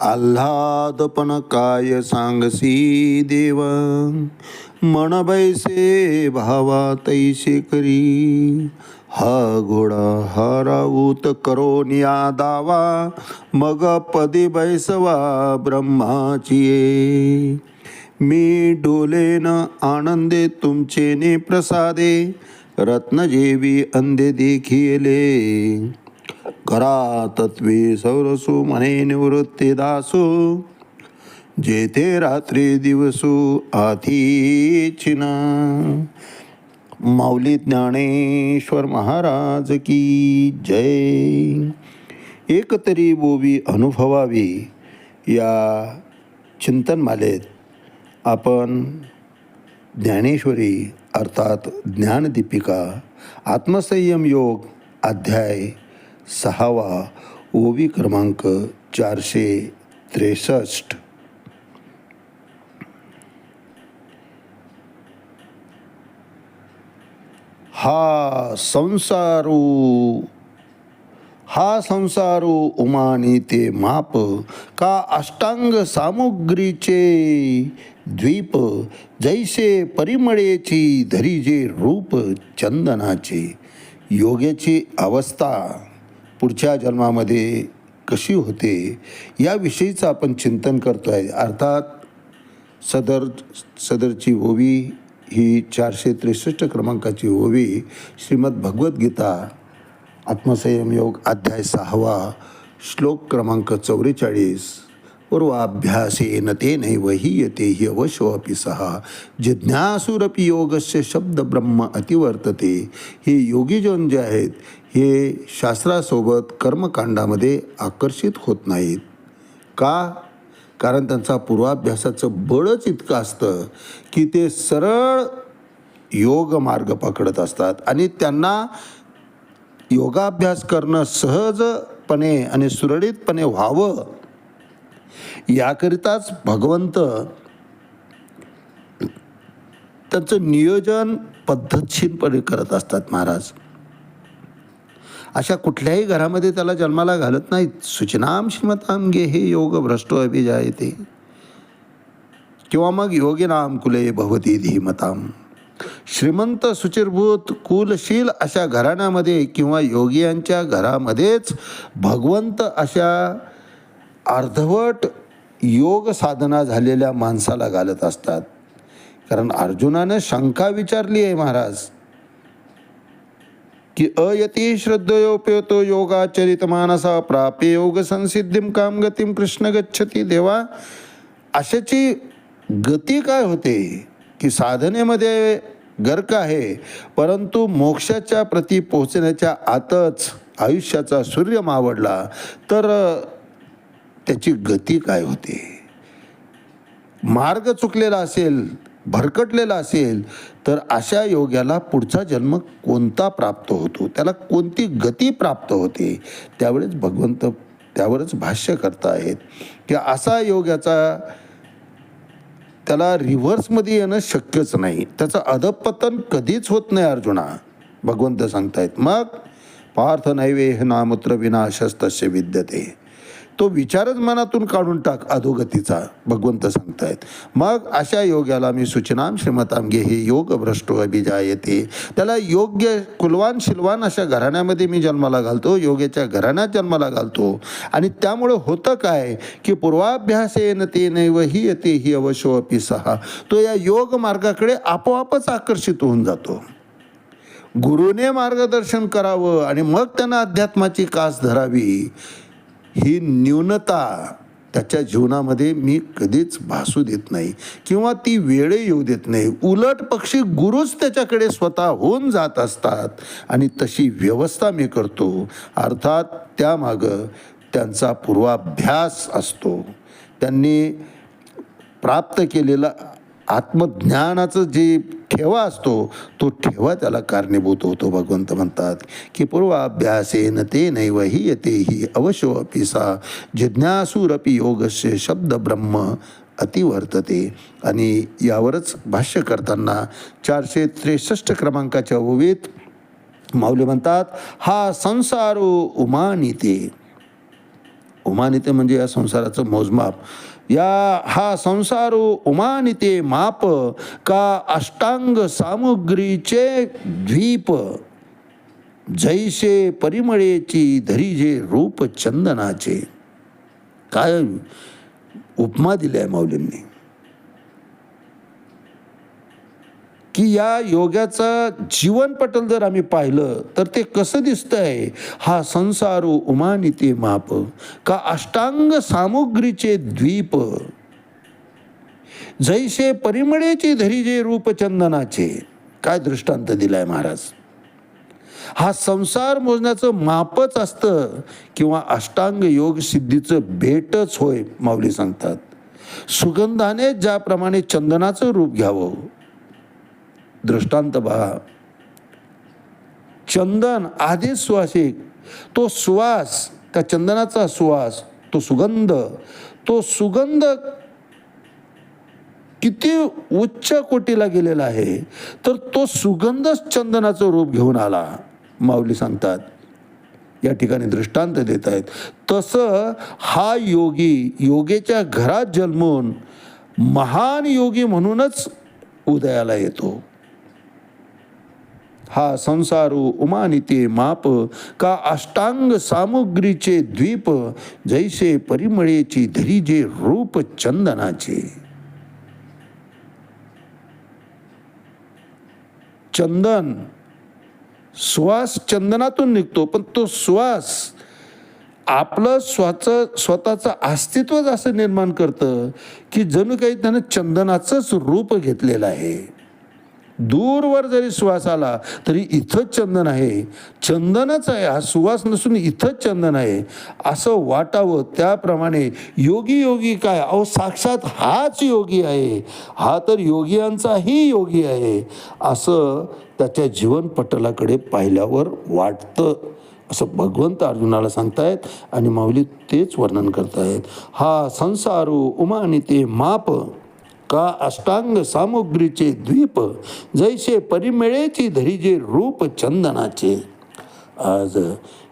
आल्हादपण काय सांगसी देव? मन बैसे भावा तैसे करी. हा घोडा हराऊत करोनिया करो निया दावा. मग पदी बैसवा ब्रह्माची ये. मी डोलेन आनंदे तुमचे ने प्रसादे. रत्नजेवी अंधे देखिले करा तत्वे सौरसु म्हणे निवृत्ती दासो। जेथे रात्री दिवसू आथीचिना माऊली ज्ञानेश्वर महाराज की जय। एकतरी बोबी अनुभवावी या चिंतनमालेत आपण ज्ञानेश्वरी अर्थात ज्ञानदीपिका आत्मसंयम योग अध्याय सहावा ओवी क्रमांक चारशे त्रेसष्ट. हा संसारू हा संसारू उमानी ते माप का अष्टांग सामुग्रीचे द्वीप जैसे परिमळेची धरीजे रूप चंदनाचे योग्याची अवस्था. पुढच्या जन्मामध्ये कशी होते याविषयीचं आपण चिंतन करतो आहे अर्थात सदर सदरची ओवी ही चारशे त्रेसष्ट क्रमांकाची ओवी श्रीमद भगवद्गीता आत्मसंयम योग अध्याय सहावा श्लोक क्रमांक चौवेचाळीस. पूर्वाभ्यासेन तेनैव हीयते हि अवश्योऽपि सहा जिज्ञासुरपि योगस्य शब्द ब्रह्म अतिवर्तते. हे योगीजन जे आहेत हे शास्त्रासोबत कर्मकांडामध्ये आकर्षित होत नाहीत. का? कारण त्यांचा पूर्वाभ्यासाचं बळच इतकं असतं की ते सरळ योग मार्ग पकडत असतात आणि त्यांना योगाभ्यास करणं सहजपणे आणि सुरळीतपणे व्हावं. याकरिताच भगवंत त्यांचं नियोजन पद्धतशीरपणे करत असतात महाराज. अशा कुठल्याही घरामध्ये त्याला जन्माला घालत नाहीत. सूचनाम श्रीमताम गे हे योग भ्रष्टो अभिजायते. किंवा मग योगिनाम कुले भवती धीमताम. श्रीमंत सुचिरभूत कुलशील अशा घराण्यामध्ये किंवा योगियांच्या घरामध्येच भगवंत अशा अर्धवट योग साधना झालेल्या माणसाला घालत असतात. कारण अर्जुनानं शंका विचारली आहे महाराज. की अयती श्रद्धयोपेतो योगाचरित मानसा प्राप्य योग संसिद्धीम काम गतीम कृष्ण गच्छती देवा. अशाची गती काय होते? की साधनेमध्ये गर्क आहे परंतु मोक्षाच्या प्रती पोहोचण्याच्या आतच आयुष्याचा सूर्य मावडला तर त्याची गती काय होते? मार्ग चुकलेला असेल भरकटलेला असेल तर अशा योग्याला पुढचा जन्म कोणता प्राप्त होतो? त्याला कोणती गती प्राप्त होते? त्यावेळेस भगवंत त्यावरच भाष्य करता आहेत की असा योग्याचा त्याला रिव्हर्समध्ये येणं शक्यच नाही. त्याचं अधपतन कधीच होत नाही अर्जुना. भगवंत सांगतायत मग पार्थ नैवेह नामूत्र विनाशस्तस्य विद्यते. तो विचारच मनातून काढून टाक अधोगतीचा. भगवंत सांगतायत. मग अशा योग्याला मी सूचनाम श्रीमतामगे हे योग भ्रष्टो अभिजायते. त्याला योग्य कुलवान शिलवान अशा घराण्यामध्ये मी जन्माला घालतो योग्याच्या घराण्यात जन्माला घालतो. आणि त्यामुळं होतं काय की पूर्वाभ्यासेन ते नैव ही येते ही अवशो अपि सहा तो या योग मार्गाकडे आपोआपच आकर्षित होऊन जातो. गुरुने मार्गदर्शन करावं आणि मग त्यांना अध्यात्माची कास धरावी. ही न्यूनता त्याच्या जीवनामध्ये मी कधीच भासू देत नाही. किंवा ती वेळ येऊ देत नाही. उलट पक्षी गुरुच त्याच्याकडे स्वतः होऊन जात असतात. आणि तशी व्यवस्था मी करतो. अर्थात त्यामागं त्यांचा पूर्वाभ्यास असतो. त्यांनी प्राप्त केलेला आत्मज्ञानाचं जे ठेवा असतो तो ठेवा त्याला कारणीभूत होतो भगवंत म्हणतात. की पूर्वाभ्यासेन ते नैव ही येते ही अवश्यो अपि सा. जिज्ञासूरपी योगस्य शब्द ब्रह्म अतिवर्तते. आणि यावरच भाष्य करताना चारशे त्रेसष्ट क्रमांकाच्या ओवीत माऊली म्हणतात हा संसारो उमानिते. उमानिते म्हणजे या संसाराचं मोजमाप. या हा संसार उमानिते माप का अष्टांग सामुग्रीचे द्वीप. जैसे परिमळेची धरीजे रूप चंदनाचे. काय उपमा दिल्या आहे माऊलींनी. की या योगाचा जीवनपटल जर आम्ही पाहिलं तर ते कसं दिसतंय? हा संसार उमानिते माप का अष्टांग सामुग्रीचे द्वीप जैसे परिमळेचे धरीजे रूप चंदनाचे काय दृष्टांत दिलाय महाराज? हा संसार मोजण्याचं मापच असतं किंवा अष्टांग योग सिद्धीचं भेटच होय माऊली सांगतात. सुगंधाने ज्याप्रमाणे चंदनाचं रूप घ्यावं दृष्टांत पहा चंदन आधी सुवासिक. तो सुवास त्या चंदनाचा सुवास तो सुगंध तो सुगंध किती उच्च कोटीला गेलेला आहे तर तो सुगंधच चंदनाचं रूप घेऊन आला माऊली सांगतात. या ठिकाणी दृष्टांत देत आहेत. तसं हा योगी योगेच्या घरात जन्मून महान योगी म्हणूनच उदयाला येतो. हा संसारू उमानिते माप का अष्टांग सामुग्रीचे द्वीप जैसे परिमळेची धरीजे रूप चंदनाचे. चंदन सुवास चंदनातून निघतो पण तो सुवास आपलं स्वच स्वतःचं अस्तित्वच असं निर्माण करतं की जणू काही त्यानं चंदनाचंच रूप घेतलेलं आहे. दूरवर जरी सुवास आला तरी इथंच चंदन आहे. चंदनच आहे. हा सुवास नसून इथंच चंदन आहे. असं वाटावं. त्याप्रमाणे योगी योगी काय? अहो साक्षात हाच योगी आहे. हा तर योगियांचाही योगी आहे. असं त्याच्या जीवनपटलाकडे पाहिल्यावर वाटतं. असं भगवंत अर्जुनाला सांगतायत आणि माऊली तेच वर्णन करतायत. हा संसारू उमानिते माप. का अष्टांग सामुग्रीचे द्वीप जैसे परिमेळेची धरीजे रूप चंदनाचे. आज